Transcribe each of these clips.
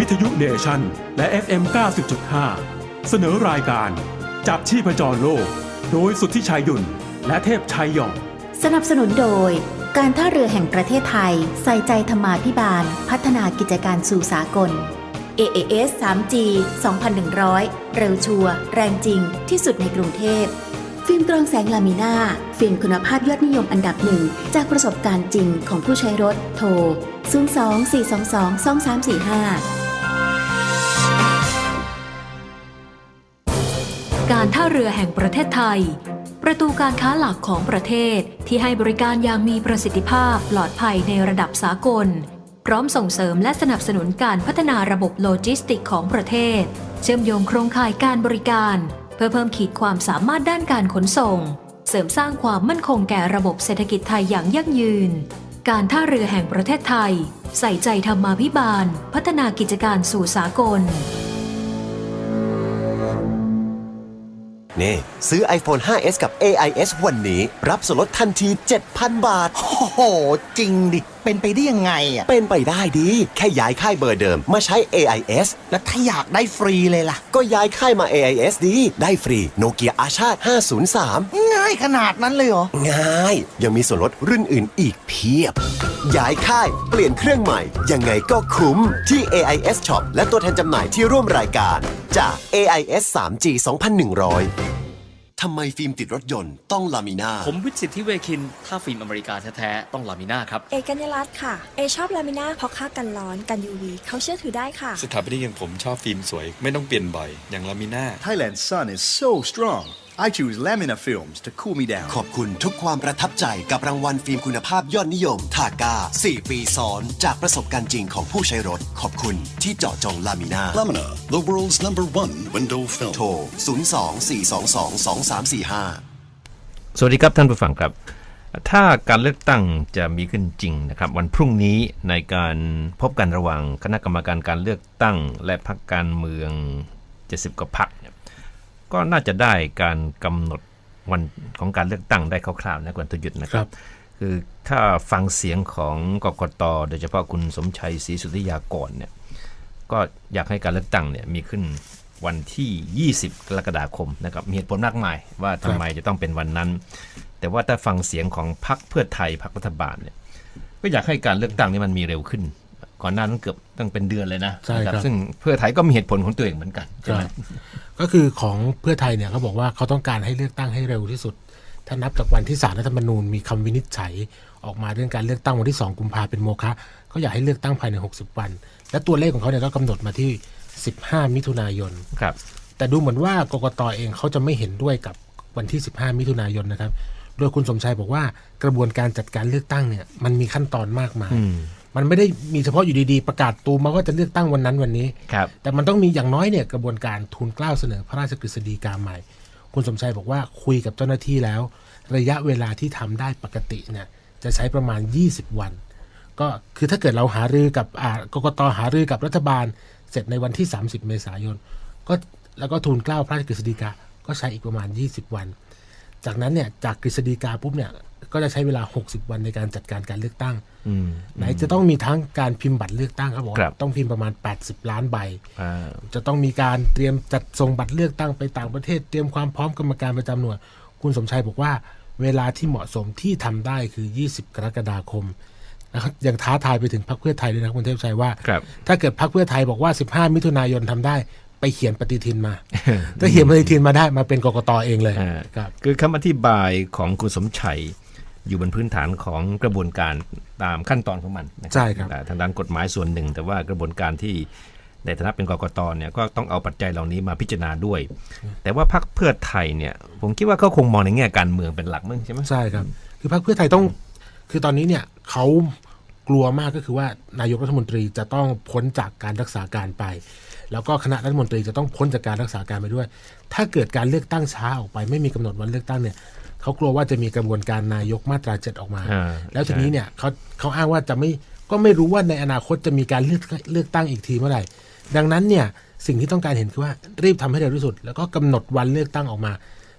วิทยุเดชันและ FM 90.5 เสนอรายการ จับชีพจรโลก โดยสุทธิชัยยุนและเทพชัยหยอง สนับสนุนโดย การท่าเรือแห่งประเทศไทย ใส่ใจธรรมาภิบาล พัฒนากิจการสู่สากล AAS 3G 2100 เร็วชัวร์แรงจริงที่สุดในกรุงเทพ ฟิล์มกรองแสงลามิน่า ฟิล์มคุณภาพยอดนิยมอันดับหนึ่ง จากประสบการณ์จริงของผู้ใช้รถ โทร 02 422 2345 เรือแห่งประเทศไทย ประตูการค้าหลักของประเทศที่ให้บริการอย่างมีประสิทธิภาพปลอดภัยในระดับสากล พร้อมส่งเสริมและสนับสนุนการพัฒนาระบบโลจิสติกของประเทศ เชื่อมโยงโครงข่ายการบริการ เพื่อเพิ่มขีดความสามารถด้านการขนส่ง เสริมสร้างความมั่นคงแก่ระบบเศรษฐกิจไทยอย่างยั่งยืน การท่าเรือแห่งประเทศไทย ใส่ใจธรรมาภิบาล พัฒนากิจการสู่สากล นี่ ซื้อ iPhone 5s กับ AIS วันนี้ รับส่วนลดทันที 7,000 บาท โอ้โห จริงดิ เป็นไปได้ยังไงอะเป็นไปได้ดี แค่ย้ายค่ายเบอร์เดิมมาใช้ AIS แล้วถ้าอยากได้ฟรีเลยล่ะ ก็ย้ายค่ายมา AIS ดี ได้ฟรีโนเกียอาชาติ 503 ง่ายขนาดนั้นเลยเหรอ ง่าย ยังมีส่วนลดรุ่นอื่นอีกเพียบ ย้ายค่ายเปลี่ยนเครื่องใหม่ ยังไงก็คุ้มที่ AIS Shop และตัวแทนจำหน่ายที่ร่วมรายการจาก AIS 3G 2100 ทำไมฟิล์มติดรถยนต์ต้องลามิน่า ผมวิทย์สิทธิเวคิน ถ้าฟิล์มอเมริกาแท้ๆ ต้องลามิน่าครับ เอกัญญารัตน์ค่ะ เอชอบลามิน่าเพราะค่ากันร้อนกัน UV เขาเชื่อถือได้ค่ะ สถาปนิกอย่างผมชอบฟิล์มสวย ไม่ต้องเปลี่ยนบ่อย อย่างลามิน่า Thailand's sun is so strong. I choose Lamina Films to cool me down. ขอบคุณทุกความประทับใจกับรางวัลฟิล์มคุณภาพยอดนิยมทาก้า4 ปีซ้อน จากประสบการณ์จริงของผู้ใช้รถ ขอบคุณที่เจาะจงลามิน่า Lamina, the world's number one window film. โทร 024222345 สวัสดีครับท่านผู้ฟังครับ ถ้าการเลือกตั้งจะมีขึ้นจริงนะครับ วันพรุ่งนี้ในการพบกันระหว่างคณะกรรมการการเลือกตั้งและพรรคการเมือง 70กว่าพรรคเนี่ย ก็น่าจะได้การกำหนดวันของการเลือกตั้งได้คร่าวๆนะกวนตุหยุดนะครับ คือถ้าฟังเสียงของกกตโดยเฉพาะคุณสมชัยศรีสุทธิยากรเนี่ยก็อยากให้การเลือกตั้งเนี่ยมีขึ้นวันที่ 20 กรกฎาคมนะครับมีเหตุผลมากมายว่าทำไมจะต้องเป็นวันนั้น แต่ว่าถ้าฟังเสียงของพรรคเพื่อไทยพรรครัฐบาลเนี่ยก็อยากให้การเลือกตั้งนี้มันมีเร็วขึ้น ก่อนหน้านั้นเกือบตั้งเป็นเดือนเลยนะใช่ครับนะซึ่งเพื่อไทยก็มีเหตุผลของตัวเองเหมือนกันใช่ไหมก็คือของเพื่อไทยเนี่ยเขาบอกว่าเขาต้องการให้เลือกตั้งให้เร็วที่สุด ถ้านับจากวันที่สารรัฐธรรมนูญมีคำวินิจฉัยออกมาเรื่องการเลือกตั้งวันที่ 2 กุมภาเป็นโมฆะเขาอยากให้เลือกตั้งภายใน 60 วัน และตัวเลขของเขาเนี่ยก็กำหนดมาที่ 15 มิถุนายนครับ แต่ดูเหมือนว่ากกตเองเขาจะไม่เห็นด้วยกับวันที่ 15 มิถุนายนนะครับ โดยคุณสมชัยบอกว่ากระบวนการจัดการเลือกตั้งเนี่ยมันมีขั้นตอนมากมายอื มมันไม่ได้มีเฉพาะอยู่ดีๆ ประกาศตูมมาว่าจะเลือกตั้งวันนั้นวันนี้ครับแต่มันต้องมีอย่างน้อยเนี่ยกระบวนการทูลเกล้าเสนอพระราชกฤษฎีกาใหม่ คุณสมชัยบอกว่าคุยกับเจ้าหน้าที่แล้ว ระยะเวลาที่ทำได้ปกติเนี่ยจะใช้ประมาณ 20 วัน ก็คือถ้าเกิดเราหารือกับอ่ากกตหารือกับรัฐบาล เสร็จในวันที่ 30 เมษายน ก็แล้วก็ทูลเกล้าพระราชกฤษฎีกาก็ใช้อีกประมาณ 20 วัน จากนั้นเนี่ยจากกฤษฎีกาปุ๊บเนี่ยก็จะใช้เวลา 60 วันในการจัดการการเลือกตั้งอืมไหนจะต้องมีทั้งการพิมพ์บัตรเลือกตั้งครับบอกว่าครับต้องพิมพ์ประมาณ 80 ล้านใบอ่าจะต้องมีการเตรียมจัดส่งบัตรเลือกตั้งไปต่างประเทศ เตรียมความพร้อมกรรมการประจำหน่วยคุณสมชัยบอกว่าเวลาที่เหมาะสมที่ทำได้คือ 20 กรกฎาคมนะครับยังท้าทายไปถึงพรรคเพื่อไทยด้วยนะคุณเทพชัยว่าครับถ้าเกิดพรรคเพื่อไทยบอกว่า 15 มิถุนายนทำได้ ไปเขียนปฏิทินมา ถ้าเขียนปฏิทินมาได้มาเป็นกกตเองเลยอ่าครับคือคำอธิบายของคุณสมชัยอยู่บนพื้นฐานของกระบวนการตามขั้นตอนของมันนะใช่ครับอ่าทางด้านกฎหมายส่วนหนึ่ง แต่ว่ากระบวนการที่ในฐานะเป็นกกตเนี่ยก็ต้องเอาปัจจัยเหล่านี้มาพิจารณาด้วย แต่ว่าพรรคเพื่อไทยเนี่ย ผมคิดว่าเขาคงมองในแง่การเมืองเป็นหลักมั้งใช่ไหมใช่ครับ คือพรรคเพื่อไทยต้อง คือตอนนี้เนี่ยเขากลัวมากก็คือว่านายกรัฐมนตรีจะต้องพ้นจากการรักษาการไป แล้วก็คณะรัฐมนตรีจะต้องพ้นจากการรักษาการไปด้วย ถ้าเกิดการเลือกตั้งช้าออกไป ไม่มีกำหนดวันเลือกตั้งเนี่ยเขากลัวว่าจะมีกระบวนการนายกมาตราเจ็ดออกมาอ่าแล้วทีนี้เนี่ยเขาเขาอ้างว่าจะไม่ก็ไม่รู้ว่าในอนาคตจะมีการเลือกเลือกตั้งอีกทีเมื่อไหร่ ดังนั้นเนี่ยสิ่งที่ต้องการเห็นคือว่ารีบทำให้เร็วที่สุด แล้วก็กำหนดวันเลือกตั้งออกมา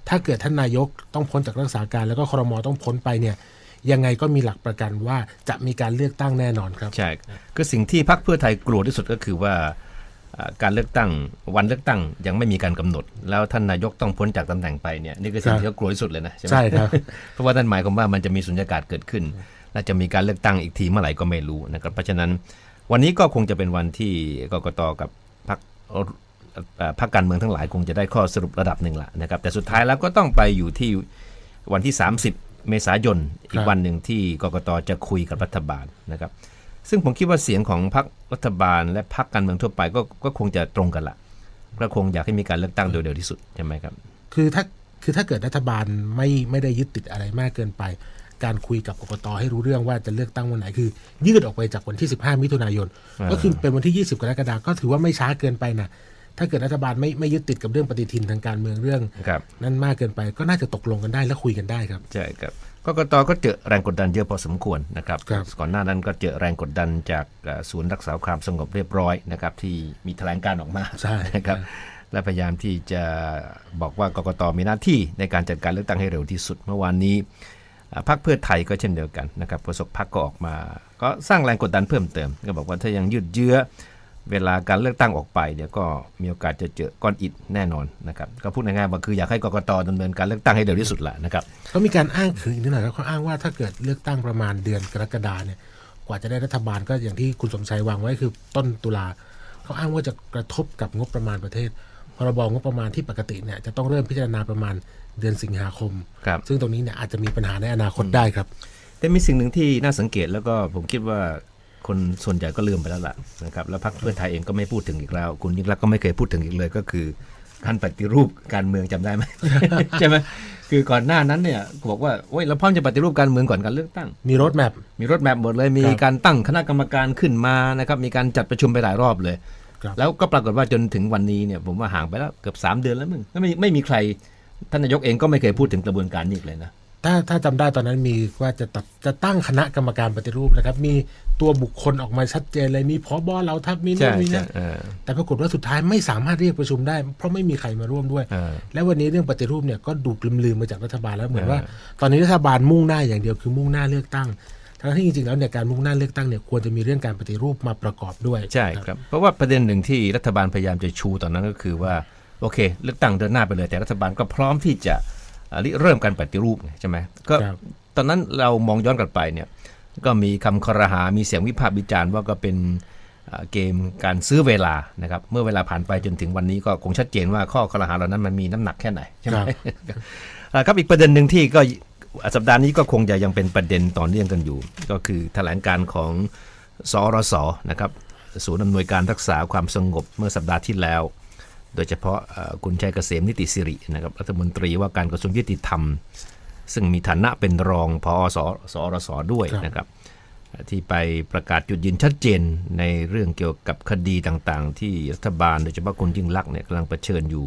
ถ้าเกิดท่านนายกต้องพ้นจากรักษาการ แล้วก็ครมต้องพ้นไปเนี่ยยังไงก็มีหลักประกันว่าจะมีการเลือกตั้งแน่นอนครับ ใช่ คือสิ่งที่พรรคเพื่อไทยกลัวที่สุดก็คือว่าอ่า การเลือกตั้งวันเลือกตั้งยังไม่มีการกำหนด แล้วท่านนายกต้องพ้นจากตำแหน่งไปเนี่ยนี่คือสิ่งครับที่เขากลัวที่สุดเลยนะใช่ไหมใช่ครับเพราะว่านั่นหมายความว่ามันจะมีสุญญากาศเกิดขึ้นและจะมีการเลือกตั้งอีกทีเมื่อไหร่ก็ไม่รู้นะครับเพราะฉะนั้นวันนี้ก็คงจะเป็นวันที่กกตกับพรรคเอ่อพรรคการเมืองทั้งหลายคงจะได้ข้อสรุประดับหนึ่งละนะครับแต่สุดท้ายแล้วก็ต้องไปอยู่ที่วันที่ 30 เมษายนอีกวันหนึ่งที่กกตจะคุยกับรัฐบาลนะครับ ซึ่งผมคิดว่าเสียงของพรรครัฐบาล และพรรคการเมืองทั่วไปก็ก็คงจะตรงกันละก็คงอยากให้มีการเลือกตั้งโดยเร็วที่สุดใช่ไหมครับ คือถ้าคือถ้าเกิดรัฐบาลไม่ไม่ได้ยึดติดอะไรมากเกินไป การคุยกับกกตให้รู้เรื่องว่าจะเลือกตั้งวันไหนคือ ยืดออกไปจากวันที่ 15 มิถุนายนอ่าก็คือเป็นวันที่ 20 กรกฎาคมก็ถือว่าไม่ช้าเกินไปนะ ถ้าเกิดรัฐบาลไม่ไม่ยึดติดกับเรื่องปฏิทินทางการเมืองเรื่องครับนั้นมากเกินไปก็น่าจะตกลงกันได้และคุยกันได้ครับใช่ครับกกตก็เจอแรงกดดันเยอะพอสมควรนะครับครับก่อนหน้านั้นก็เจอแรงกดดันจากเอ่อศูนย์รักษาความสงบเรียบร้อยนะครับที่มีแถลงการออกมาใช่นะครับและพยายามที่จะบอกว่ากกตมีหน้าที่ในการจัดการเลือกตั้งให้เร็วที่สุดเมื่อวานนี้เอ่อพรรคเพื่อไทยก็เช่นเดียวกันนะครับโฆษกพรรคก็ออกมา ก็สร้างแรงกดดันเพิ่มเติม ก็บอกว่าถ้ายังยืดเยื้อ เวลาการเลือกตั้งออกไปเดี๋ยวก็มีโอกาสจะเจอก้อนอิฐแน่นอนนะครับก็พูดง่ายๆว่าคืออยากให้กกตดำเนินการเลือกตั้งให้เร็วที่สุดแหละนะครับเขามีการอ้างถึงอีกนิดหน่อยครับเขาอ้างว่าถ้าเกิดเลือกตั้งประมาณเดือนกรกฎาเนี่ยกว่าจะได้รัฐบาลก็อย่างที่คุณสมชัยวางไว้คือต้นตุลาเขาอ้างว่าจะกระทบกับงบประมาณประเทศพรบงบประมาณที่ปกติเนี่ยจะต้องเริ่มพิจารณาประมาณเดือนสิงหาคมครับซึ่งตรงนี้เนี่ยอาจจะมีปัญหาในอนาคตได้ครับ แต่มีสิ่งหนึ่งที่น่าสังเกตแล้วก็ผมคิดว่า คนส่วนใหญ่ก็ลืมไปแล้วล่ะนะครับแล้วพรรคเพื่อไทยเองก็ไม่พูดถึงอีกแล้ว คุณยิ่งรักษณ์ก็ไม่เคยพูดถึงอีกเลยก็คือการปฏิรูปการเมืองจำได้ไหมใช่ไหมคือก่อนหน้านั้นเนี่ยบอกว่าโอ้ยเราพร้อมจะปฏิรูปการเมืองก่อนการเลือกตั้ง มีรถแมพมีรถแมพหมดเลยมีครับการตั้งคณะกรรมการขึ้นมานะครับมีการจัดประชุมไปหลายรอบเลยครับแล้วก็ปรากฏว่าจนถึงวันนี้เนี่ยผมว่าห่างไปแล้วเกือบสามเดือนแล้วมึงไม่มีไม่มีใครท่านนายกเองก็ไม่เคยพูดถึงกระบวนการนี้อีกเลยนะถ้าถ้าจำได้ตอนนั้นมีว่าจะตัดจะตั้งคณะกรรมการปฏิรูปนะครับ มี ตัวบุคคลออกมาชัดเจนเลยมีพบเราทัพมีนู่ใช่นมีใช่นั่นเออแต่ปรากฏว่าสุดท้ายไม่สามารถเรียกประชุมได้ เพราะไม่มีใครมาร่วมด้วยเออและวันนี้เรื่องปฏิรูปเนี่ยก็ดูดลืมๆมาจากรัฐบาลแล้วเหมือนเออว่า ตอนนี้รัฐบาลมุ่งหน้าอย่างเดียวคือมุ่งหน้าเลือกตั้งทั้งที่จริงๆแล้วเนี่ยการมุ่งหน้าเลือกตั้งเนี่ยควรจะมีเรื่องการปฏิรูปมาประกอบด้วยใช่ครับเพราะว่าประเด็นหนึ่งที่รัฐบาลพยายามจะชูตอนนั้นก็คือว่าโอเค เลือกตั้งเดินหน้าไปเลยแต่รัฐบาลก็พร้อมที่จะเอ่อริเริ่มการปฏิรูปไงใช่ไหมก็ครับตอนนั้นเรามองย้อนกลับไปเนี่ย ก็มีคำคอรหา มีเสียงวิพากษ์วิจารณ์ว่าก็เป็นเอ่อเกมการซื้อเวลานะครับ เมื่อเวลาผ่านไปจนถึงวันนี้ก็คงชัดเจนว่าข้อคอรหาเหล่านั้นมันมีน้ำหนักแค่ไหนใช่ไหมเอ่อครับอีกประเด็นหนึ่งที่ก็สัปดาห์นี้ก็คงจะยังเป็นประเด็นต่อเนื่องกันอยู่ ก็คือแถลงการของสอรสนะครับศูนย์อำนวยการรักษาความสงบเมื่อสัปดาห์ที่แล้ว โดยเฉพาะเอ่อคุณชัยเกษมนิติสิรินะครับรัฐมนตรีว่าการกระทรวงยุติธรรม ซึ่งมีฐานะเป็นรองพอสสอรสด้วยครับนะครับเอ่อที่ไปประกาศจุดยืนชัดเจนในเรื่องเกี่ยวกับคดีต่างๆ ที่รัฐบาลโดยเฉพาะคุณยิ่งลักษณ์เนี่ยกำลังเผชิญอยู่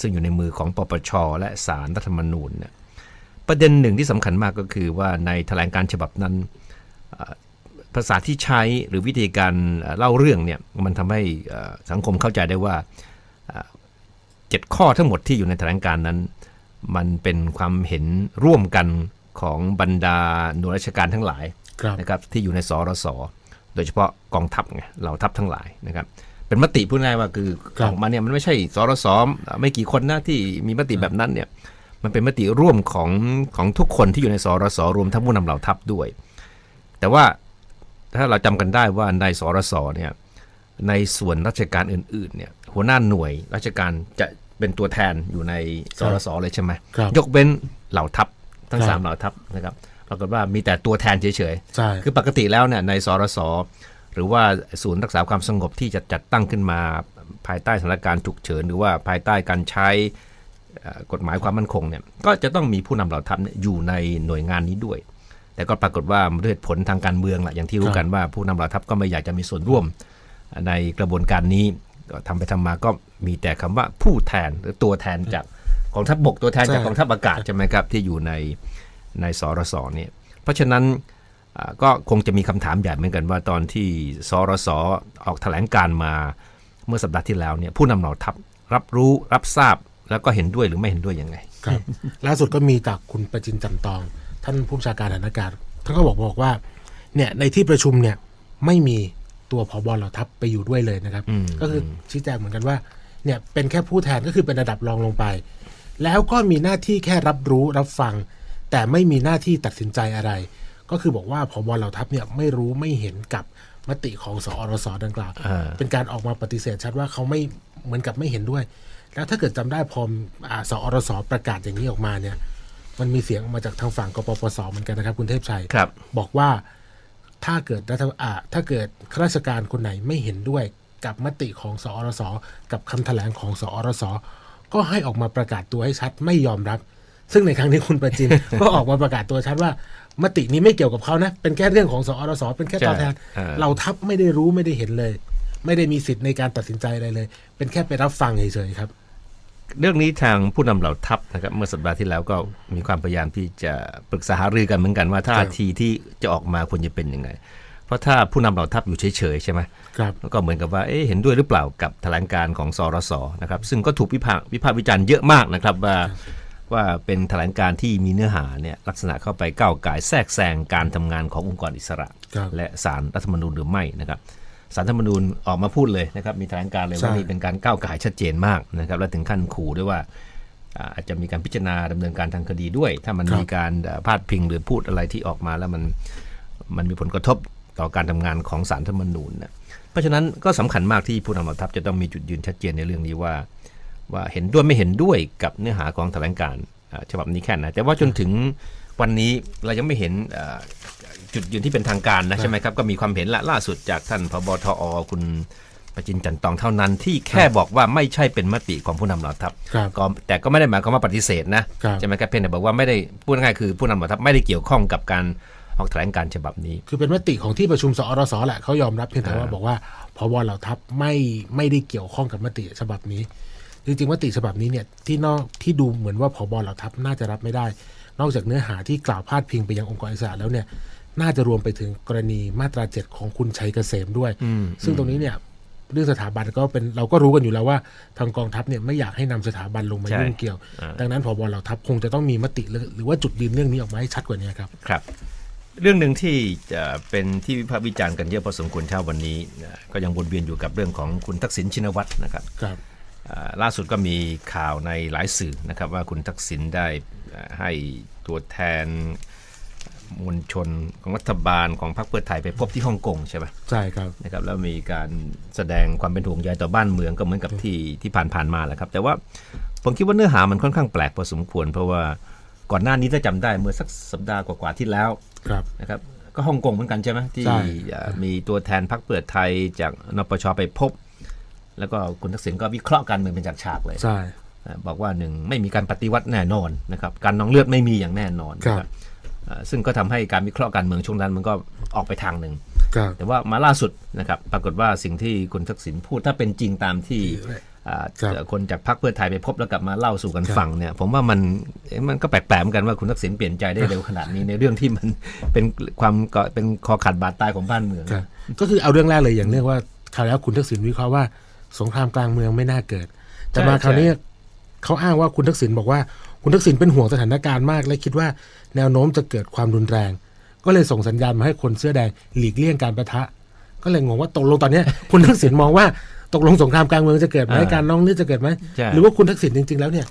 ซึ่งอยู่ในมือของปปช และศาลรัฐธรรมนูญเนี่ยประเด็นหนึ่งที่สำคัญมากก็คือว่าในแถลงการฉบับนั้นเอ่อภาษาที่ใช้หรือวิธีการเอ่อเล่าเรื่องเนี่ยมันทำให้เอ่อสังคมเข้าใจได้ว่าเอ่อเจ็ดข้อทั้งหมดที่อยู่ในแถลงการนั้น มันเป็นความเห็นร่วมกันของบรรดาหน่วยราชการทั้งหลายครับนะครับที่อยู่ในสรสโดยเฉพาะกองทัพไงเหล่าทัพทั้งหลายนะครับเป็นมติพูดง่ายว่าคือครับออกมาเนี่ยมันไม่ใช่สรสไม่กี่คนนะที่มีมติแบบนั้นเนี่ยมันเป็นมติร่วมของของทุกคนที่อยู่ในสรสรวมทั้งผู้นำเหล่าทัพด้วย แต่ว่าถ้าเราจำกันได้ว่าในสรสเนี่ยในส่วนราชการอื่นๆเนี่ยหัวหน้าหน่วยราชการจะ เป็นตัวแทนอยู่ในสรสเลยใช่ไหมครับยกเว้นเหล่าทัพทั้งครับสามเหล่าทัพนะครับปรากฏว่ามีแต่ตัวแทนเฉยๆใช่คือปกติแล้วเนี่ยในสรสหรือว่าศูนย์รักษาความสงบที่จะจัดตั้งขึ้นมาภายใต้สถานการณ์ฉุกเฉิน หรือว่าภายใต้การใช้เอ่อกฎหมายความมั่นคงเนี่ยก็จะต้องมีผู้นำเหล่าทัพเนี่ยอยู่ในหน่วยงานนี้ด้วย แต่ก็ปรากฏว่าด้วยเหตุผลทางการเมืองแหละอย่างที่รู้กันว่าผู้นำเหล่าทัพก็ไม่อยากจะมีส่วนร่วมในกระบวนการนี้ก็ ทำไปทำมาก็มีแต่คำว่าผู้แทนหรือตัวแทนจากกองทัพบกตัวแทนจากใช่กองทัพอากาศใช่ไหมครับ ที่อยู่ในในสรสเนี่ยเพราะฉะนั้นอ่าก็คงจะมีคำถามใหญ่เหมือนกันว่าตอนที่สรสออกแถลงการมาเมื่อสัปดาห์ที่แล้วเนี่ยผู้นำเหล่าทัพรับรู้รับทราบแล้วก็เห็นด้วยหรือไม่เห็นด้วยยังไงครับล่าสุดก็มีจากคุณประจินจันตอง ท่านผู้บัญชาการฐานอากาศท่านก็บอกบอกว่าเนี่ยในที่ประชุมเนี่ยไม่มี ตัวผบเหล่าทัพไปอยู่ด้วยเลยนะครับอืมก็คือชี้แจงเหมือนกันว่าเนี่ยเป็นแค่ผู้แทนก็คือเป็นระดับรองลงไป แล้วก็มีหน้าที่แค่รับรู้รับฟัง แต่ไม่มีหน้าที่ตัดสินใจอะไร ก็คือบอกว่าผบเหล่าทัพเนี่ยไม่รู้ไม่เห็นกับมติของสอรสดังกล่าวอ่าเป็นการออกมาปฏิเสธชัดว่าเขาไม่เหมือนกับไม่เห็นด้วย แล้วถ้าเกิดจำได้พออ่าสอรสประกาศอย่างนี้ออกมาเนี่ย มันมีเสียงออกมาจากทางฝั่งกปปสเหมือนกันนะครับ คุณเทพชัยครับบอกว่า ถ้าเกิดรัฐอ่าถ้าเกิดข้าราชการคนไหนไม่เห็นด้วยกับมติของสอรสกับคำแถลงของสอรสก็ให้ออกมาประกาศตัวให้ชัดไม่ยอมรับ ซึ่งในครั้งนี้คุณประจินก็ออกมาประกาศตัวชัดว่า มตินี้ไม่เกี่ยวกับเขานะ เป็นแค่เรื่องของสอรสเป็นแค่ตัวแทนใช่อ่าเราทัพไม่ได้รู้ไม่ได้เห็นเลย ไม่ได้มีสิทธิ์ในการตัดสินใจอะไรเลย เป็นแค่ไปรับฟังเฉยๆครับ เรื่องนี้ทางผู้นำเหล่าทัพนะครับเมื่อสัปดาห์ที่แล้วก็มีความพยายามที่จะปรึกษาหารือกันเหมือนกันว่าท่าทีที่จะออกมาควรจะเป็นยังไง เพราะถ้าผู้นำเหล่าทัพอยู่เฉยๆใช่ไหมครับแล้วก็เหมือนกับว่าเอ๊ะเห็นด้วยหรือเปล่ากับแถลงการของสรสนะครับซึ่งก็ถูกวิพากษ์วิพากษ์วิจารณ์เยอะมากนะครับว่าว่าเป็นแถลงการที่มีเนื้อหาเนี่ยลักษณะเข้าไปก้าวไก่ายแทรกแซงการทำงานขององค์กรอิสระครับและสารรัฐธรรมนูญหรือไม่นะครับ สารรัฐธรรมนูญออกมาพูดเลยนะครับมีแถลงการเลยว่าใช่นี่เป็นการก้าวไก่ายชัดเจนมากนะครับและถึงขั้นขู่ด้วยว่าอ่าอาจจะมีการพิจารณาดำเนินการทางคดีด้วย ถ้ามันมีการเอ่อพาดพิงหรือพูดอะไรที่ออกมาแล้วมันมันมีผลกระทบต่อการทำงานของสารรัฐธรรมนูญนะเพราะฉะนั้นก็สำคัญมากที่ผู้นำเหล่าทัพจะต้องมีจุดยืนชัดเจนในเรื่องนี้ว่า ว่าเห็นด้วยไม่เห็นด้วยกับเนื้อหาของแถลงการอ่า ฉบับนี้แค่ไหนแต่ว่าจนถึงวันนี้เรายังไม่เห็นอ่าจุดยืนที่เป็นทางการนะใช่ไหมครับก็มีความเห็นละล่าสุดจากท่านพบทอคุณประจินจันทร์ตองเท่านั้นที่แค่บอกว่าไม่ใช่เป็นมติของผู้นำเหล่าทัพครับก็แต่ก็ไม่ได้หมายความว่าปฏิเสธนะครับใช่ไหมครับเพียงแต่บอกว่าไม่ได้พูดง่ายๆคือผู้นำเหล่าทัพไม่ได้เกี่ยวข้องกับการออกแถลงการฉบับนี้ คือเป็นมติของที่ประชุมสอรสแหละเขายอมรับเพียงแต่ว่าอ่าบอกว่าพบเหล่าทัพไม่ไม่ได้เกี่ยวข้องกับมติฉบับนี้ จริงๆมติฉบับนี้เนี่ยที่นอกที่ดูเหมือนว่าพบเหล่าทัพน่าจะรับไม่ได้ นอกจากเนื้อหาที่กล่าวพาดพิงไปยังองค์กรอิสระแล้วเนี่ยน่าจะรวมไปถึงกรณีมาตราเจ็ดของคุณชัยเกษมด้วยอืมซึ่งตรงนี้เนี่ยเรื่องสถาบันก็เป็นเราก็รู้กันอยู่แล้วว่าทางกองทัพเนี่ยไม่อยากให้นำสถาบันลงมาใช่ยุ่งเกี่ยวอ่าดังนั้นพบเหล่าทัพคงจะต้องมีมติหรือหรือว่าจุดยืนเรื่องนี้ออกมาให้ชัดกว่านี้ครับครับเรื่องหนึ่งที่จะเป็นที่วิพากษ์วิจารณ์กันเยอะพอสมควรเช้าวันนี้นะก็ยังวนเวียนอยู่กับเรื่องของคุณทักษิณชินวัตรนะครับครับอ่า ล่าสุดก็มีข่าวในหลายสื่อนะครับว่าคุณทักษิณได้อ่าให้ตัวแทนมวลชนของรัฐบาลของพรรคเพื่อไทยไปพบที่ฮ่องกงใช่ไหมใช่ครับนะครับแล้วมีการแสดงความเป็นห่วงใยต่อบ้านเมืองก็เหมือนกับที่ที่ผ่านๆมาแหละครับ แต่ว่าผมคิดว่าเนื้อหามันค่อนข้างแปลกพอสมควร เพราะว่าก่อนหน้านี้ถ้าจำได้เมื่อสักสัปดาห์กว่าๆที่แล้วครับนะครับก็ฮ่องกงเหมือนกันใช่ไหมที่ใช่อ่ามีตัวแทนพรรคเพื่อไทยจากนปชไปพบ แล้วก็คุณทักษิณก็วิเคราะห์การเมืองเป็นจากฉากๆเลยใช่อ่าบอกว่าหนึ่งไม่มีการปฏิวัติแน่นอนนะครับการนองเลือดไม่มีอย่างแน่นอนครับนะอ่าซึ่งก็ทำให้การวิเคราะห์การเมืองช่วงนั้นมันก็ออกไปทางหนึ่งครับแต่ว่ามาล่าสุดนะครับปรากฏว่าสิ่งที่คุณทักษิณพูดถ้าเป็นจริงตามที่อ่าครับคนจากพรรคเพื่อไทยไปพบแล้วกลับมาเล่าสู่กันครับฟังเนี่ยผมว่ามันเอ๊ะมันก็แปลกๆเหมือนกันว่าคุณทักษิณเปลี่ยนใจได้เร็วขนาดนี้ในเรื่องที่มันเป็นความก็เป็นคอขาดบาดตายของบ้านเมืองครับก็คือเอาเรื่องแรกเลยอย่างเรื่องว่าคราวแล้วคุณทักษิณวิเคราะห์ว่า สงครามกลางเมืองไม่น่าเกิด แต่ใช่มาคราวนี้ใช่เขาอ้างว่าคุณทักษิณบอกว่าคุณทักษิณเป็นห่วงสถานการณ์มาก และคิดว่าแนวโน้มจะเกิดความรุนแรง ก็เลยส่งสัญญาณมาให้คนเสื้อแดงหลีกเลี่ยงการประทะ ก็เลยงงว่าตกลงตอนเนี้ยคุณทักษิณมองว่าตกลงสงครามกลางเมืองจะเกิดไหมอ่าการนองเลือดจะเกิดไหมใช่หรือว่าคุณทักษิณจริง ๆ แล้วเนี่ย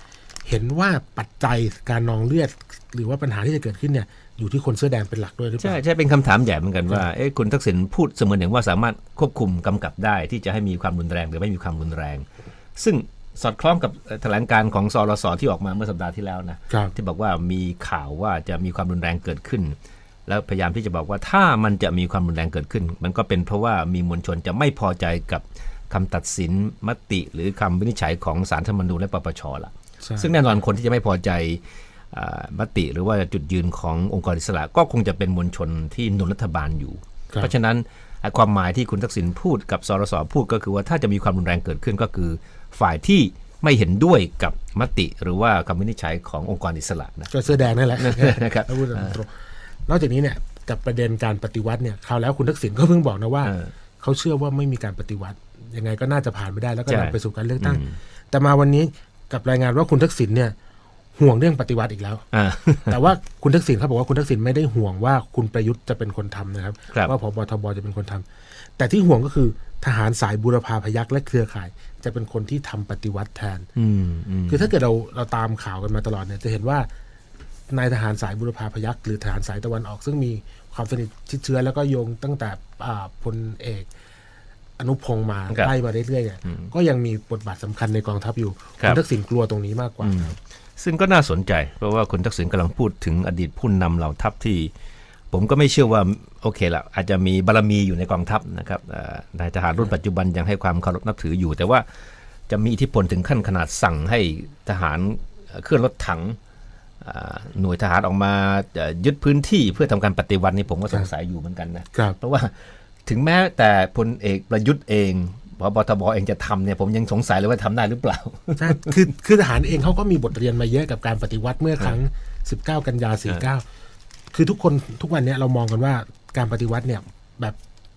เห็นว่าปัจจัยการนองเลือด หรือว่าปัญหาที่จะเกิดขึ้นเนี่ย อยู่ที่คนเสื้อแดงเป็นหลักด้วยหรือเปใช่ล่าใช่เป็นคำถามใหญ่เหมือนกันว่าเอ๊ะคุณทักษิณพูดเสมือนอย่างว่าสามารถควบคุมกำกับได้ที่จะให้มีความรุนแรงหรือไม่มีความรุนแรง ซึ่งสอดคล้องกับเอ่อแถลงการของสรสที่ออกมาเมื่อสัปดาห์ที่แล้วนะครับที่บอกว่ามีข่าวว่าจะมีความรุนแรงเกิดขึ้น แล้วพยายามที่จะบอกว่าถ้ามันจะมีความรุนแรงเกิดขึ้น มันก็เป็นเพราะว่ามีมวลชนจะไม่พอใจกับคำตัดสินมติ หรือคำวินิจฉัยของศาลธรรมนูญและปปชละใช่ซึ่งแน่นอนคนที่จะไม่พอใจอ่า มติหรือว่าจุดยืนขององค์กรอิสระก็คงจะเป็นมวลชนที่หนุนรัฐบาลอยู่ครับเพราะฉะนั้นอะความหมายที่คุณทักษิณพูดกับสรสพูดก็คือว่าถ้าจะมีความรุนแรงเกิดขึ้นก็คือ ฝ่ายที่ไม่เห็นด้วยกับมติหรือว่าคำวินิจฉัยขององค์กรอิสระนะก็เสื้อแดงนั่นแหละนะครับถ้าพูดตรงๆนอกจากนี้เนี่ยกับประเด็นการปฏิวัติเนี่ยคราวแล้วคุณทักษิณก็เพิ่งบอกนะว่าเออเขาเชื่อว่าไม่มีการปฏิวัติยังไงก็น่าจะผ่านไปได้แล้วก็ใช่นำไปสู่การเลือกตั้งอืมแต่มาวันนี้กับรายงานว่าคุณทักษิณเนี่ย ห่วงเรื่องปฏิวัติอีกแล้วอ่าแต่ว่าคุณทักษิณเขาบอกว่าคุณทักษิณไม่ได้ห่วงว่าคุณประยุทธ์จะเป็นคนทำนะครับครับว่าพบทบจะเป็นคนทำแต่ที่ห่วงก็คือทหารสายบูรพาพยัคฆ์และเครือข่าย จะเป็นคนที่ทำปฏิวัติแทนอืมอืมคือถ้าเกิดเราเราตามข่าวกันมาตลอดเนี่ยจะเห็นว่านายทหารสายบุรพาพยัคฆ์หรือทหารสายตะวันออก ซึ่งมีความสนิทชิดเชื้อแล้วก็โยงตั้งแต่อ่าพลเอก อนุพงศ์มาครับไล่มาเรื่อยๆเนี่ยก็ยังมีบทบาทสำคัญในกองทัพอยู่ครับณทักษิณกลัวตรงนี้มากกว่าอืมครับ ซึ่งก็น่าสนใจ เพราะว่าคุณทักษิณกำลังพูดถึงอดีตผู้นำเหล่าทัพที่ ผมก็ไม่เชื่อว่าโอเคละอาจจะมีบารมีอยู่ในกองทัพนะครับเอ่อนายทหารรุ่นปัจจุบันยังให้ความเคารพนับถืออยู่ แต่ว่าจะมีอิทธิพลถึงขั้นขนาดสั่งให้ทหารเอ่อเคลื่อนรถถังอ่าหน่วยทหารออกมาเอ่อยึดพื้นที่เพื่อทำการปฏิวัตินี่ผมก็สงสัยอยู่เหมือนกันนะครับเพราะว่าถึงแม้แต่พลเอกประยุทธ์เอง พบทบเองจะทำเนี่ยผมยังสงสัยเลยว่าทำได้หรือเปล่าใช่คือคือทหารเองเขาก็มีบทเรียนมาเยอะกับการปฏิวัติเมื่อครั้ง 19 กันยา 49 คือทุกคนทุกวันเนี้ยเรามองกันว่าการปฏิวัติเนี่ยแบบ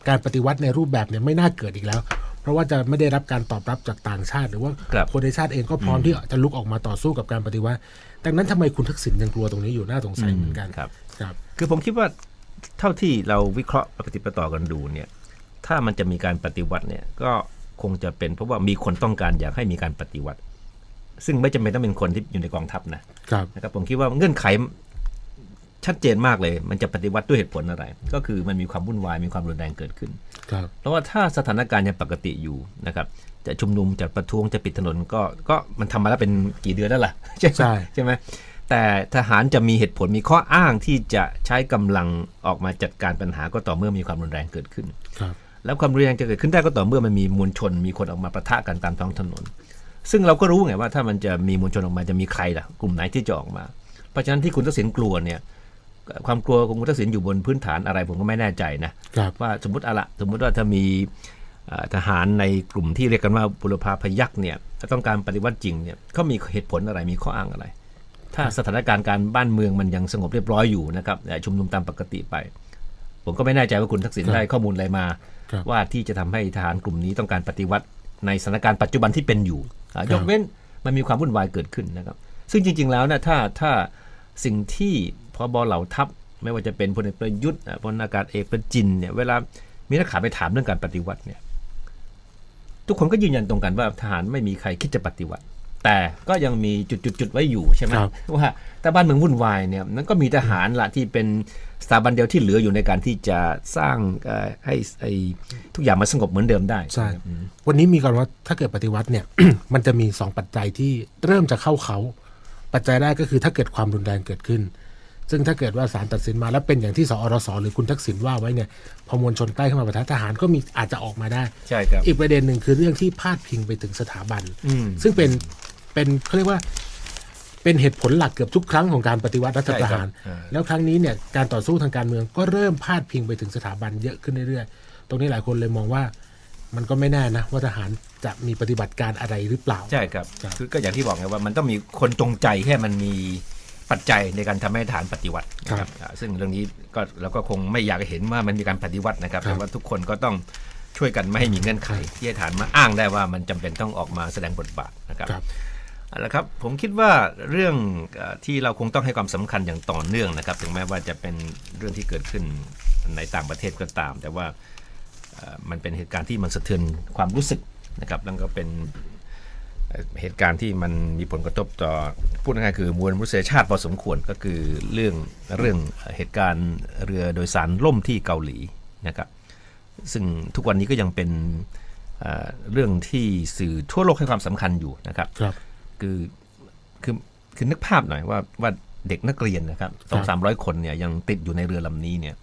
การปฏิวัติในรูปแบบเนี่ยไม่น่าเกิดอีกแล้ว เพราะว่าจะไม่ได้รับการตอบรับจากต่างชาติ หรือว่าครับคนในชาติเองก็พร้อมที่จะลุกออกมาต่อสู้กับการปฏิวัติดังนั้นทำไมคุณทักษิณยังกลัวตรงนี้อยู่น่าสงสัยเหมือนกันครับครับ คือผมคิดว่าเท่าที่เราวิเคราะห์ปฏิปต่อกันดูเนี่ย ถ้ามันจะมีการปฏิวัติเนี่ย ก็ คงจะเป็นเพราะว่ามีคนต้องการอยากให้มีการปฏิวัติ ซึ่งไม่จำเป็นต้องเป็นคนที่อยู่ในกองทัพนะครับนะครับผมคิดว่าเงื่อนไขชัดเจนมากเลย มันจะปฏิวัติด้วยเหตุผลอะไร ก็คือมันมีความวุ่นวายมีความรุนแรงเกิดขึ้นครับเพราะว่าถ้าสถานการณ์ยังปกติอยู่นะครับ จะชุมนุมจะประท้วงจะปิดถนนก็ก็มันทำมาแล้วเป็นกี่เดือนแล้วล่ะใช่ไหมใช่ใช่ไหมแต่ทหารจะมีเหตุผลมีข้ออ้างที่จะใช้กำลังออกมาจัดการปัญหาก็ต่อเมื่อมีความรุนแรงเกิดขึ้นครับ แล้วความรุนแรงจะเกิดขึ้นได้ก็ต่อเมื่อมันมีมวลชน มีคนออกมาประทะกันตามท้องถนน ซึ่งเราก็รู้ไงว่าถ้ามันจะมีมวลชนออกมาจะมีใครล่ะกลุ่มไหนที่จะออกมา เพราะฉะนั้นที่คุณทักษิณกลัวเนี่ยความกลัวของคุณทักษิณอยู่บนพื้นฐานอะไรผมก็ไม่แน่ใจนะครับว่าสมมติอะละสมมติว่าถ้ามีเอ่อทหารในกลุ่มที่เรียกกันว่าบุรพาพยัคฆ์เนี่ยถ้าต้องการปฏิวัติจริงเนี่ยเขามีเหตุผลอะไรมีข้ออ้างอะไร ถ้าสถานการณ์การบ้านเมืองมันยังสงบเรียบร้อยอยู่นะครับแต่ชุมนุมตามปกติไป ผมก็ไม่แน่ใจว่าคุณทักษิณครับได้ข้อมูลอะไรมาครับ ว่าที่จะทำให้ทหารกลุ่มนี้ต้องการปฏิวัติในสถานการณ์ปัจจุบันที่เป็นอยู่อะครับยกเว้นมันมีความวุ่นวายเกิดขึ้นนะครับ ซึ่งจริง ๆ แล้วนะถ้าถ้าสิ่งที่พบเหล่าทัพ ไม่ว่าจะเป็นพลเอกประยุทธ์อะพลอากาศเอกประจินเนี่ยเวลามีนักข่าวไปถามเรื่องการปฏิวัติเนี่ย ทุกคนก็ยืนยันตรงกันว่าทหารไม่มีใครคิดจะปฏิวัติ แต่ก็ยังมีจุดๆๆไว้อยู่ใช่ไหมครับว่าแต่บ้านเมืองวุ่นวายเนี่ยนั้นก็มีทหารละที่เป็นสถาบันเดียวที่เหลืออยู่ในการที่จะสร้างเอ่อให้ไอ้ทุกอย่างมันสงบเหมือนเดิมได้ใช่วันนี้มีก่อนว่าถ้าเกิดปฏิวัติเนี่ยมันจะมีสองปัจจัยที่เริ่มจะเข้าเขาปัจจัยแรกก็คือถ้าเกิดความรุนแรงเกิดขึ้น ซึ่งถ้าเกิดว่าศาลตัดสินมาแล้วเป็นอย่างที่สอรสหรือคุณทักษิณว่าไว้เนี่ยพอมวลชนใกล้เข้ามาประทะทหารก็มีอาจจะออกมาได้ใช่ครับอีกประเด็นหนึ่งคือเรื่องที่พาดพิงไปถึงสถาบันอืมซึ่งเป็น เป็นเขาเรียกว่าเป็นเหตุผลหลักเกือบทุกครั้งของการปฏิวัติรัฐประหารใช่ครับอ่าแล้วครั้งนี้เนี่ยการต่อสู้ทางการเมืองก็เริ่มพาดพิงไปถึงสถาบันเยอะขึ้นเรื่อยๆ ตรงนี้หลายคนเลยมองว่ามันก็ไม่แน่นะว่าทหารจะมีปฏิบัติการอะไรหรือเปล่า ใช่ครับครับคือก็อย่างที่บอกไงว่ามันต้องมีคนจงใจให้มันมีปัจจัยในการทำให้ฐานปฏิวัตินะครับอ่าซึ่งเรื่องนี้ก็เราก็คงไม่อยากเห็นว่ามันมีการปฏิวัตินะครับครับแต่ว่าทุกคนก็ต้องช่วยกันไม่ให้มีเงื่อนไข ที่ให้ฐานมาอ้างได้ว่ามันจำเป็นต้องออกมาแสดงบทบาทนะครับครับ เอาละครับผมคิดว่าเรื่องที่เราคงต้องให้ความสำคัญอย่างต่อเนื่องนะครับ ถึงแม้ว่าจะเป็นเรื่องที่เกิดขึ้นในต่างประเทศก็ตาม แต่ว่ามันเป็นเหตุการณ์ที่มันสะเทือนความรู้สึกนะครับแล้วก็เป็นเหตุการณ์ที่มันมีผลกระทบต่อพูดง่ายๆคือมวลมนุษยชาติพอสมควรก็คือเรื่องเรื่องเหตุการณ์เรือโดยสารล่มที่เกาหลีนะครับ ซึ่งทุกวันนี้ก็ยังเป็นเรื่องที่สื่อทั่วโลกให้ความสำคัญอยู่นะครับครับ คือคือคือนึกภาพหน่อยว่าว่าเด็กนักเรียนนะครับสองสามร้อยคนเนี่ยยังติดอยู่ในเรือลำนี้เนี่ย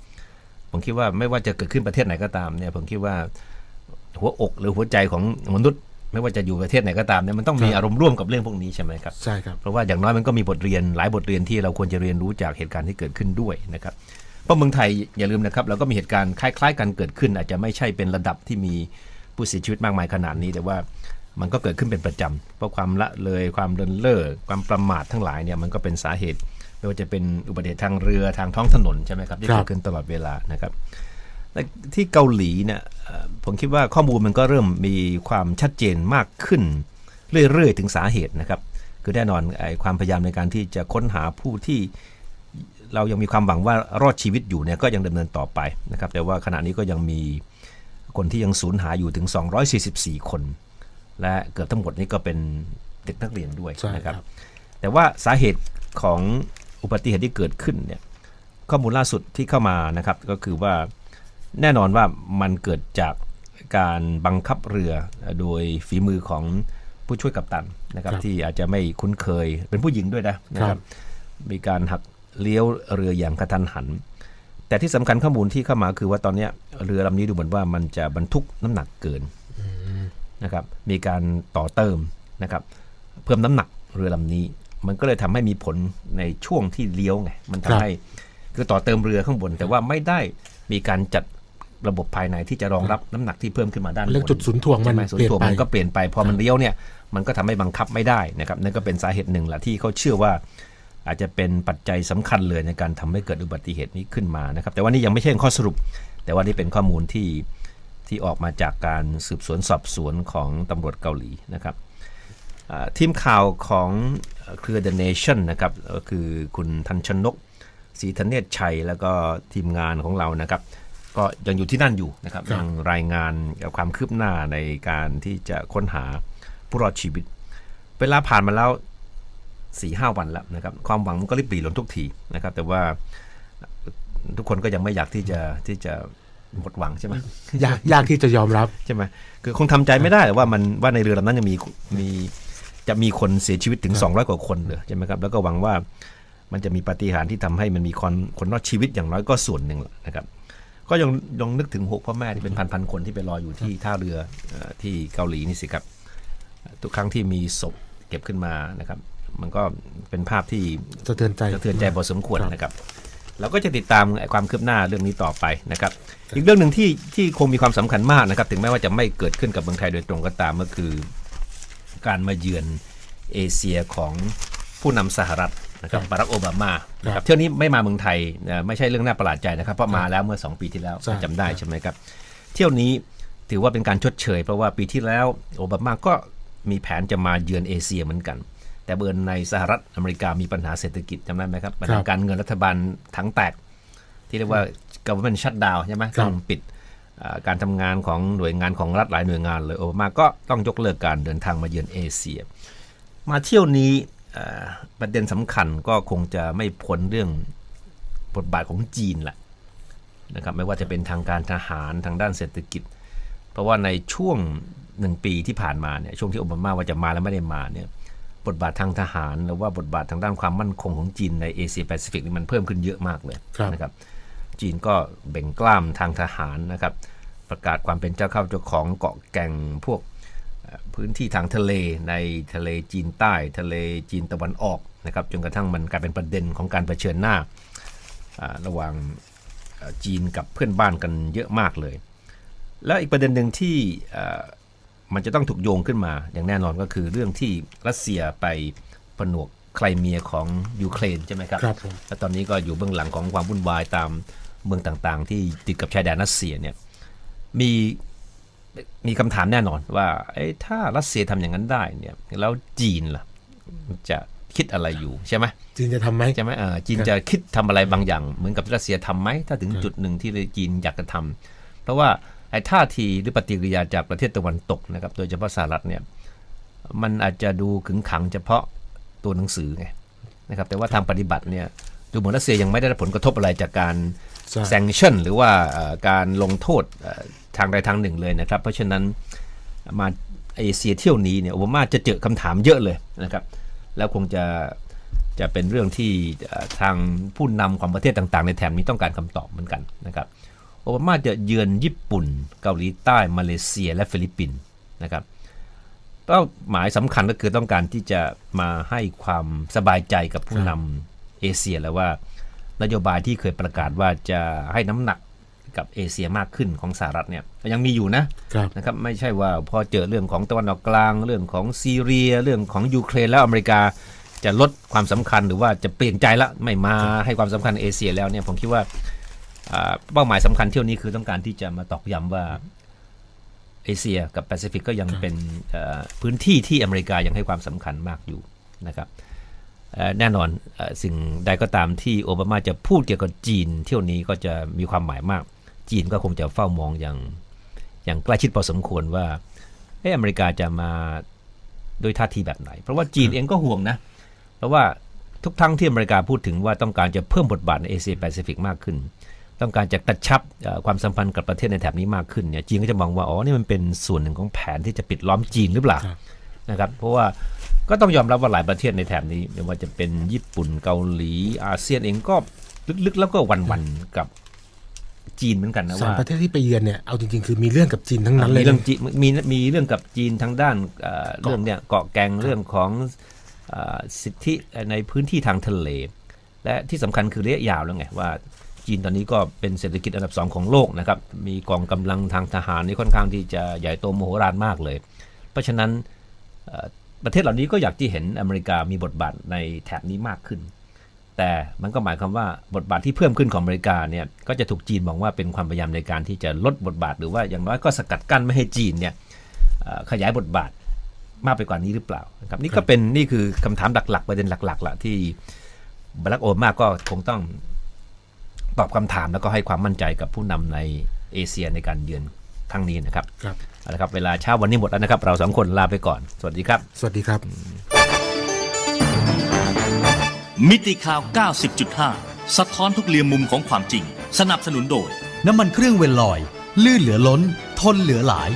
ผมคิดว่าไม่ว่าจะเกิดขึ้นประเทศไหนก็ตามเนี่ยผมคิดว่าหัวอกหรือหัวใจของมนุษย์ไม่ว่าจะอยู่ประเทศไหนก็ตามเนี่ยมันต้องมีครับอารมณ์ร่วมกับเรื่องพวกนี้ใช่ไหมครับใช่ครับเพราะว่าอย่างน้อยมันก็มีบทเรียนหลายบทเรียนที่เราควรจะเรียนรู้จากเหตุการณ์ที่เกิดขึ้นด้วยนะครับเพราะเมืองไทยอย่าลืมนะครับเราก็มีเหตุการณ์คล้าย ๆ กันเกิดขึ้น อาจจะไม่ใช่เป็นระดับที่มีผู้เสียชีวิตมากมายขนาดนี้ แต่ว่า มันก็เกิดขึ้นเป็นประจำเพราะความละเลยความเลินเล่อความประมาททั้งหลายเนี่ยมันก็เป็นสาเหตุไม่ว่าจะเป็นอุบัติเหตุทางเรือทางท้องถนนใช่ไหมครับที่ครับเกิดขึ้นตลอดเวลานะครับและที่เกาหลีเนี่ยเอ่อผมคิดว่าข้อมูลมันก็เริ่มมีความชัดเจนมากขึ้น เรื่อยๆ ถึงสาเหตุนะครับ คือแน่นอนไอ้ความพยายามในการที่จะค้นหาผู้ที่เรายังมีความหวังว่ารอดชีวิตอยู่เนี่ยก็ยังดำเนินต่อไปนะครับ แต่ว่าขณะนี้ก็ยังมีคนที่ยังสูญหายอยู่ถึง 244 คน และเกือบทั้งหมดนี้ก็เป็นเด็กนักเรียนด้วยใช่นะครับครับ แต่ว่าสาเหตุของอุบัติเหตุที่เกิดขึ้นเนี่ยข้อมูลล่าสุดที่เข้ามานะครับ ก็คือว่าแน่นอนว่ามันเกิดจากการบังคับเรือโดยฝีมือของผู้ช่วยกัปตันนะครับครับที่อาจจะไม่คุ้นเคยเป็นผู้หญิงด้วยนะนะคครัรับบมีการหักเลี้ยวเรืออย่างกระทันหัน แต่ที่สำคัญข้อมูลที่เข้ามาคือว่าตอนเนี้ยเรือลำนี้ดูเหมือนว่ามันจะบรรทุกน้ำหนักเกิน นะครับมีการต่อเติมนะครับเพิ่มน้ำหนักเรือลำนี้ มันก็เลยทำให้มีผลในช่วงที่เลี้ยวไงมันครัทำบให้คือต่อเติมเรือข้างบน แต่ว่าไม่ได้มีการจัดระบบภายในที่จะรองรับน้ำหนักที่เพิ่มขึ้นมาด้านบนเรื่องจุดศูนย์ถ่วงมันใช่ไหศูนย์ถ่วงเปลี่ยนไปมันก็เปลี่ยนไปพอมันเลี้ยวเนี่ยมันก็ทำให้บังคับไม่ได้นะครับนั่นก็เป็นสาเหตุหนึ่งแหละที่เขาเชื่อว่า อาจจะเป็นปัจจัยสำคัญเลยในการทำให้เกิดอุบัติเหตุนี้ขึ้นมานะครับแต่ว่านี่ยังไม่ใช่ข้อสรุป แต่ว่านี่เป็นข้อมูลที่ ที่ออกมาจากการสืบสวนสอบสวนของตำรวจเกาหลีนะครับอ่าทีมข่าวของเครือ The Nation นะครับก็คือคุณทันชนกศรีธเนศชัย แล้วก็ทีมงานของเรานะครับ ก็ยังอยู่ที่นั่นอยู่นะครับครับยังรายงานเกี่ยวกับความคืบหน้าในการที่จะค้นหาผู้รอดชีวิต เวลาผ่านมาแล้วสี่ห้าวันแล้วนะครับ ความหวังมันก็ริบหรี่ลงทุกทีนะครับ แต่ว่าทุกคนก็ยังไม่อยากที่จะที่จะ หมดหวังใช่ไหมยากยากที่จะยอมรับใช่ไหมคือคงทำใจไม่ได้หรอกว่ามันว่าในเรือลำนั้นยังมีมีจะมีคนเสียชีวิตถึง 200 กว่าคนเลยใช่ไหมครับ แล้วก็หวังว่ามันจะมีปาฏิหาริย์ที่ทำให้มันมีคนคนรอดชีวิตอย่างน้อยก็ส่วนหนึ่งนะครับ ก็ยังยังนึกถึงหกพ่อแม่ที่เป็นพันพันๆคนที่ไปรออยู่ที่ท่าเรือเอ่อที่เกาหลีนี่สิครับ ทุกครั้งที่มีศพเก็บขึ้นมานะครับ มันก็เป็นภาพที่สะเทือนใจสะเทือนใจพอสมควรครับนะครับ เราก็จะติดตามความคืบหน้าเรื่องนี้ต่อไปนะครับ อีกเรื่องหนึ่งที่ที่คงมีความสำคัญมากนะครับ ถึงแม้ว่าจะไม่เกิดขึ้นกับเมืองไทยโดยตรงก็ตามก็คือ การมาเยือนเอเชียของผู้นำสหรัฐนะครับบารักโอบามานะคครัรับบเที่ยวนี้ไม่มาเมืองไทยนะไม่ใช่เรื่องน่าประหลาดใจนะครับเพราะมาแล้วเมื่อ 2 ปีที่แล้วใช่จำได้ใช่ไหมครับ เที่ยวนี้ถือว่าเป็นการชดเชย เพราะว่าปีที่แล้วโอบามาก็มีแผนจะมาเยือนเอเชียเหมือนกัน แต่เบิร์นในสหรัฐอเมริกามีปัญหาเศรษฐกิจจำได้ไหมครับปัญหาการเงินรัฐบาลทั้งแตก ที่เรียกว่า government shutdown ใช่ไหมครับต้องปิดอ่าการทำงานของหน่วยงานของรัฐหลายหน่วยงานเลยโอบามาก็ต้องยกเลิกการเดินทางมาเยือนเอเชีย มาเที่ยวนี้อ่าประเด็นสำคัญก็คงจะไม่พ้นเรื่องบทบาทของจีนแหละนะครับไม่ว่าจะเป็นทางการทหารทางด้านเศรษฐกิจ เพราะว่าในช่วงหนึ่งปีที่ผ่านมาเนี่ยช่วงที่โอบามาว่าจะมาแล้วไม่ได้มาเนี่ย บทบาททางทหาร หรือว่าบทบาททางด้านความมั่นคงของจีนในเอเชียแปซิฟิกนี่มันเพิ่มขึ้นเยอะมากเลยครับนะครับ จีนก็เบ่งกล้ามทางทหารนะครับ ประกาศความเป็นเจ้าเข้าเจ้าของเกาะแก่งพวกเอ่อพื้นที่ทางทะเลในทะเลจีนใต้ ทะเลจีนตะวันออกนะครับจนกระทั่งมันกลายเป็นประเด็นของการเผชิญหน้าอ่าระหว่างเอ่อจีนกับเพื่อนบ้านกันเยอะมากเลย แล้วอีกประเด็นหนึ่งที่เอ่อ มันจะต้องถูกโยงขึ้นมาอย่างแน่นอนก็คือเรื่องที่รัสเซียไปผนวกไครเมียของยูเครนใช่ไหมครับครับผมและตอนนี้ก็อยู่เบื้องหลังของความวุ่นวายตามเมืองต่างๆ ที่ติดกับชายแดนรัสเซียเนี่ยมีมีคำถามแน่นอนว่าเอ้ยถ้ารัสเซียทำอย่างนั้นได้เนี่ยแล้วจีนล่ะจะคิดอะไรอยู่ใช่ไหมจีนจะทำไหมใช่ไหมเออจีนครับจะคิดทำอะไรบางอย่าง เหมือนกับที่รัสเซียทำไหมถ้าถึงครับจุดหนึ่งที่จีนอยากจะทำเพราะว่า ไอ้ท่าทีหรือปฏิกิริยาจากประเทศตะวันตกนะครับ โดยเฉพาะสหรัฐเนี่ยมันอาจจะดูขึงขังเฉพาะตัวหนังสือไงนะครับ แต่ว่าทางปฏิบัติเนี่ยดูเหมือนรัสเซียยังไม่ได้รับผลกระทบอะไรจากการใช่แซงชั่นหรือว่าเอ่อการลงโทษเอ่อทางใดทางหนึ่งเลยนะครับ เพราะฉะนั้นมาเอเชียเที่ยวนี้เนี่ยโอบามาจะเจอคำถามเยอะเลยนะครับ แล้วคงจะจะเป็นเรื่องที่เอ่อทางผู้นำของประเทศต่างๆ ในแถบนี้ต้องการคำตอบเหมือนกันนะครับโอบามาจะเยือนญี่ปุ่น เกาหลีใต้ มาเลเซียและฟิลิปปินส์นะครับเป้าหมายสำคัญก็คือต้องการที่จะมาให้ความสบายใจกับผู้นำเอเชียแล้วว่านโยบายที่เคยประกาศว่าจะให้น้ำหนักกับเอเชียมากขึ้นของสหรัฐเนี่ยยังมีอยู่นะนะครับไม่ใช่ว่าพอเจอเรื่องของตะวันออกกลาง เรื่องของซีเรีย เรื่องของยูเครนแล้วอเมริกาจะลดความสำคัญหรือว่าจะเปลี่ยนใจละไม่มาให้ความสำคัญเอเชียแล้วเนี่ยผมคิดว่า เป้าหมายสำคัญเที่ยวนี้คือต้องการที่จะมาตอกย้ำว่าเอเชียกับแปซิฟิกก็ยังเป็นเอ่อพื้นที่ที่อเมริกายังให้ความสำคัญมากอยู่นะครับเอ่อแน่นอนเออสิ่งใดก็ตามที่โอบามาจะพูดเกี่ยวกับจีน เที่ยวนี้ก็จะมีความหมายมาก จีนก็คงจะเฝ้ามองอย่างอย่างใกล้ชิดพอสมควรว่าเอออเมริกาจะมาด้วยท่าทีแบบไหน เพราะว่าจีนเองก็ห่วงนะ เพราะว่าทุกครั้งที่อเมริกาพูดถึงว่าต้องการจะเพิ่มบทบาทในเอเชียแปซิฟิกมากขึ้น ต้องการจะกระชับเอ่อความสัมพันธ์กับประเทศในแถบนี้มากขึ้นเนี่ยจีนก็จะมองว่าอ๋อนี่มันเป็นส่วนหนึ่งของแผนที่จะปิดล้อมจีนหรือเปล่าครับนะครับเพราะว่าก็ต้องยอมรับว่าหลายประเทศในแถบนี้ไม่ว่าจะเป็นญี่ปุ่นเกาหลีอาเซียนเองก็ลึกๆแล้วก็หวันๆกับจีนเหมือนกันนะสามว่าประเทศที่ไปเยือนเนี่ยเอาจริงๆ คือมีเรื่องกับจีนทั้งนั้นเลยมีเรื่องนะจีนมีมีเรื่องกับจีนทางด้านเอ่อเรื่องเนี่ยเกาะแกงเรื่องของเอ่อสิทธิในพื้นที่ทางทะเล และที่สำคัญคือระยะยาวแล้วไงว่า จีนตอนนี้ก็เป็นเศรษฐกิจอันดับสองของโลกนะครับ มีกองกำลังทางทหารนี่ค่อนข้างที่จะใหญ่โตมโหฬารมากเลย เพราะฉะนั้นประเทศเหล่านี้ก็อยากที่เห็นอเมริกามีบทบาทในแถบนี้มากขึ้น แต่มันก็หมายความว่าบทบาทที่เพิ่มขึ้นของอเมริกาเนี่ยก็จะถูกจีนมองว่าเป็นความพยายามในการที่จะลดบทบาท หรือว่าอย่างน้อยก็สกัดกั้นไม่ให้จีนเนี่ยขยายบทบาทมากไปกว่านี้หรือเปล่าครับนี่ก็เป็นนี่คือคำถามหลักๆ ประเด็นหลักๆละที่บารักโอบามาก็คงต้อง ตอบคำถามแล้วก็ให้ความมั่นใจกับผู้นำในเอเชียในการเยือนครั้งนี้นะครับครับเอาละครับเวลาเช้าวันนี้หมดแล้วนะครับ เราสองคนลาไปก่อน สวัสดีครับ สวัสดีครับ มิติข่าว 90.5 สะท้อนทุกเรียมมุมของความจริง สนับสนุนโดย น้ำมันเครื่องเวลลอย ลื่นเหลือล้น ทนเหลือหลาย